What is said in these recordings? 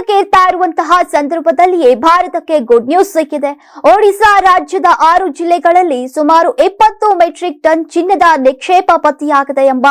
ಇರುವಂತಹ ಸಂದರ್ಭದಲ್ಲಿಯೇ ಭಾರತಕ್ಕೆ good news ಸಿಕ್ಕಿದೆ. ಒಡಿಶಾ ರಾಜ್ಯದ ಆರು ಜಿಲ್ಲೆಗಳಲ್ಲಿ ಸುಮಾರು ಇಪ್ಪತ್ತು ಮೆಟ್ರಿಕ್ ಟನ್ ಚಿನ್ನದ ನಿಕ್ಷೇಪ ಪತ್ತೆಯಾಗಿದೆ ಎಂಬ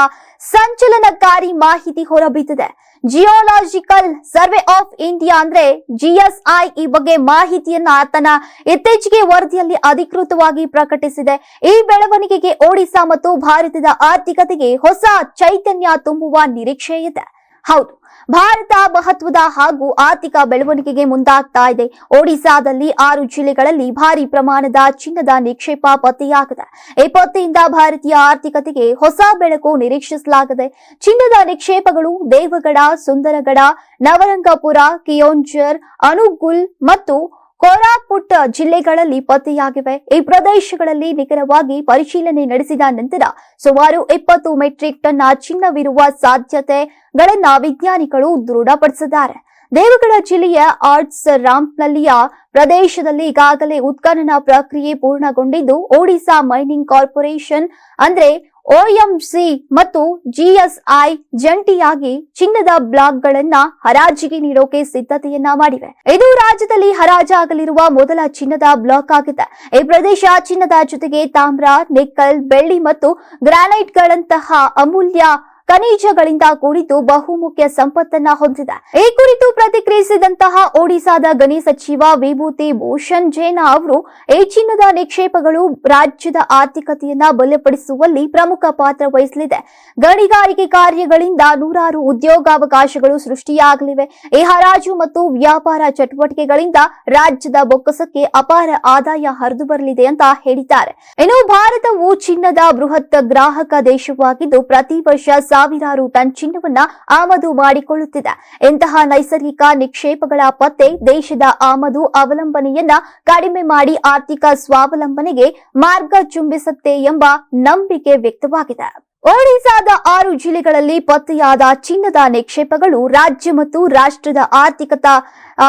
ಸಂಚಲನಕಾರಿ ಮಾಹಿತಿ ಹೊರಬಿದ್ದಿದೆ. ಜಿಯೋಲಾಜಿಕಲ್ ಸರ್ವೆ ಆಫ್ ಇಂಡಿಯಾ ಅಂದ್ರೆ ಜಿಎಸ್ಐ ಈ ಬಗ್ಗೆ ಮಾಹಿತಿಯನ್ನ ತನ್ನ ಇತ್ತೀಚೆಗೆ ವರದಿಯಲ್ಲಿ ಅಧಿಕೃತವಾಗಿ ಪ್ರಕಟಿಸಿದೆ. ಈ ಬೆಳವಣಿಗೆಗೆ ಒಡಿಶಾ ಮತ್ತು ಭಾರತದ ಆರ್ಥಿಕತೆಗೆ ಹೊಸ ಚೈತನ್ಯ ತುಂಬುವ ನಿರೀಕ್ಷೆ ಇದೆ ಹೌದು, ಭಾರತ ಮಹತ್ವದ ಹಾಗೂ ಆರ್ಥಿಕ ಬೆಳವಣಿಗೆಗೆ ಮುಂದಾಗ್ತಾ ಇದೆ. ಒಡಿಶಾದಲ್ಲಿ ಆರು ಜಿಲ್ಲೆಗಳಲ್ಲಿ ಭಾರಿ ಪ್ರಮಾಣದ ಚಿನ್ನದ ನಿಕ್ಷೇಪ ಪತ್ತೆಯಾಗಿದೆ. ಈ ಪತ್ತೆಯಿಂದ ಭಾರತೀಯ ಆರ್ಥಿಕತೆಗೆ ಹೊಸ ಬೆಳಕು ನಿರೀಕ್ಷಿಸಲಾಗಿದೆ. ಚಿನ್ನದ ನಿಕ್ಷೇಪಗಳು ದೇವಗಡ, ಸುಂದರಗಡ, ನವರಂಗಪುರ, ಕಿಯೋಂಜರ್, ಅನುಗುಲ್ ಮತ್ತು ಕೋರಾಪುಟ್ ಜಿಲ್ಲೆಗಳಲ್ಲಿ ಪತ್ತೆಯಾಗಿವೆ. ಈ ಪ್ರದೇಶಗಳಲ್ಲಿ ನಿಖರವಾಗಿ ಪರಿಶೀಲನೆ ನಡೆಸಿದ ನಂತರ ಸುಮಾರು ಇಪ್ಪತ್ತು ಮೆಟ್ರಿಕ್ ಟನ್ ಚಿನ್ನವಿರುವ ಸಾಧ್ಯತೆಗಳನ್ನ ವಿಜ್ಞಾನಿಗಳು ದೃಢಪಡಿಸಿದ್ದಾರೆ. ದೇವಗಡ ಜಿಲ್ಲೆಯ ಆರ್ಟ್ಸ್ ರಾಂಪ್ನಲ್ಲಿಯ ಪ್ರದೇಶದಲ್ಲಿ ಈಗಾಗಲೇ ಉತ್ಖನನ ಪ್ರಕ್ರಿಯೆ ಪೂರ್ಣಗೊಂಡಿದ್ದು, ಒಡಿಶಾ ಮೈನಿಂಗ್ ಕಾರ್ಪೊರೇಷನ್ ಅಂದ್ರೆ ಒಎಂಸಿ ಮತ್ತು ಜಿಎಸ್ಐ ಜಂಟಿಯಾಗಿ ಚಿನ್ನದ ಬ್ಲಾಕ್ಗಳನ್ನ ಹರಾಜಿಗೆ ನೀಡೋಕೆ ಸಿದ್ಧತೆಯನ್ನ ಮಾಡಿವೆ. ಇದು ರಾಜ್ಯದಲ್ಲಿ ಹರಾಜಾಗಲಿರುವ ಮೊದಲ ಚಿನ್ನದ ಬ್ಲಾಕ್ ಆಗಿದೆ. ಈ ಪ್ರದೇಶ ಚಿನ್ನದ ಜೊತೆಗೆ ತಾಮ್ರ, ನಿಕ್ಕಲ್, ಬೆಳ್ಳಿ ಮತ್ತು ಗ್ರಾನೈಟ್ಗಳಂತಹ ಅಮೂಲ್ಯ ಖನಿಜಗಳಿಂದ ಕೂಡಿದ್ದು ಬಹುಮುಖ್ಯ ಸಂಪತ್ತನ್ನ ಹೊಂದಿದೆ. ಈ ಕುರಿತು ಪ್ರತಿಕ್ರಿಯಿಸಿದಂತಹ ಒಡಿಶಾದ ಗಣಿ ಸಚಿವ ವಿಭೂತಿ ಭೂಷಣ್ ಜೇನಾ ಅವರು, ಈ ಚಿನ್ನದ ನಿಕ್ಷೇಪಗಳು ರಾಜ್ಯದ ಆರ್ಥಿಕತೆಯನ್ನ ಬಲಪಡಿಸುವಲ್ಲಿ ಪ್ರಮುಖ ಪಾತ್ರ ವಹಿಸಲಿದೆ. ಗಣಿಗಾರಿಕೆ ಕಾರ್ಯಗಳಿಂದ ನೂರಾರು ಉದ್ಯೋಗಾವಕಾಶಗಳು ಸೃಷ್ಟಿಯಾಗಲಿವೆ. ಈ ಹರಾಜು ಮತ್ತು ವ್ಯಾಪಾರ ಚಟುವಟಿಕೆಗಳಿಂದ ರಾಜ್ಯದ ಬೊಕ್ಕಸಕ್ಕೆ ಅಪಾರ ಆದಾಯ ಹರಿದು ಬರಲಿದೆ ಅಂತ ಹೇಳಿದ್ದಾರೆ. ಇನ್ನು ಭಾರತವು ಚಿನ್ನದ ಬೃಹತ್ ಗ್ರಾಹಕ ದೇಶವಾಗಿದ್ದು, ಪ್ರತಿ ವರ್ಷ ಸಾವಿರಾರು ಟನ್ ಚಿನ್ನವನ್ನ ಆಮದು ಮಾಡಿಕೊಳ್ಳುತ್ತಿದೆ. ಇಂತಹ ನೈಸರ್ಗಿಕ ನಿಕ್ಷೇಪಗಳ ಪತ್ತೆ ದೇಶದ ಆಮದು ಅವಲಂಬನೆಯನ್ನ ಕಡಿಮೆ ಮಾಡಿ ಆರ್ಥಿಕ ಸ್ವಾವಲಂಬನೆಗೆ ಮಾರ್ಗ ಚುಂಬಿಸುತ್ತೆ ಎಂಬ ನಂಬಿಕೆ ವ್ಯಕ್ತವಾಗಿದೆ. ಒಡಿಶಾದ ಆರು ಜಿಲ್ಲೆಗಳಲ್ಲಿ ಪತ್ತೆಯಾದ ಚಿನ್ನದ ನಿಕ್ಷೇಪಗಳು ರಾಜ್ಯ ಮತ್ತು ರಾಷ್ಟ್ರದ ಆರ್ಥಿಕತಾ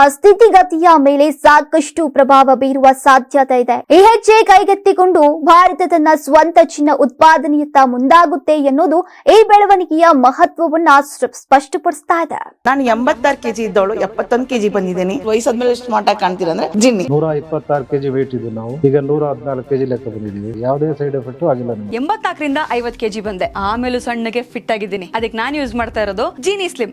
ಸ್ಥಿತಿಗತಿಯ ಮೇಲೆ ಸಾಕಷ್ಟು ಪ್ರಭಾವ ಬೀರುವ ಸಾಧ್ಯತೆ ಇದೆ. ಈ ಹೆಜ್ಜೆ ಕೈಗೆತ್ತಿಕೊಂಡು ಭಾರತ ತನ್ನ ಸ್ವಂತ ಚಿನ್ನ ಉತ್ಪಾದನೆಯತ್ತ ಮುಂದಾಗುತ್ತೆ ಎನ್ನುವುದು ಈ ಬೆಳವಣಿಗೆಯ ಮಹತ್ವವನ್ನ ಸ್ಪ- ಸ್ಪಷ್ಟಪಡಿಸ್ತಾ ಇದೆ. ನಾನು ಎಂಬತ್ತಾರು ಕೆಜಿ ಇದ್ದವಳು ಎಪ್ಪತ್ತೊಂದು ಕೆಜಿ ಬಂದಿದ್ದೀನಿ. ವಯಸ್ಸಾದ್ಮೇಲೆ ಸ್ಮಾರ್ಟ್ ಆಗಿ ಕಾಣ್ತೀರ ಅಂದ್ರೆ ಜಿನ್ನಿ. ನೂರ ಇಪ್ಪತ್ತಾರು ಕೆಜಿ ವೇಟ್ ಇದ್ದು ನಾವು. ಈಗ ನೂರ ಹದಿನಾಲ್ಕು ಕೆಜಿ ಲೆಕ್ಕ ಬಂದಿದ್ದೀವಿ. ಯಾವುದೇ ಸೈಡ್ ಎಫೆಕ್ಟ್ ಆಗಿಲ್ಲ ಎಂಬತ್ನಾಲ್ಕರಿಂದ ಐವತ್ತು ಕೆಜಿ ಬಂದೆ. ಆಮೇಲೂ ಸಣ್ಣಗೆ ಫಿಟ್ ಆಗಿದ್ದೀನಿ. ಅದಕ್ಕೆ ನಾನು ಯೂಸ್ ಮಾಡ್ತಾ ಇರೋದು ಜೀನಿ ಸ್ಲಿಮ್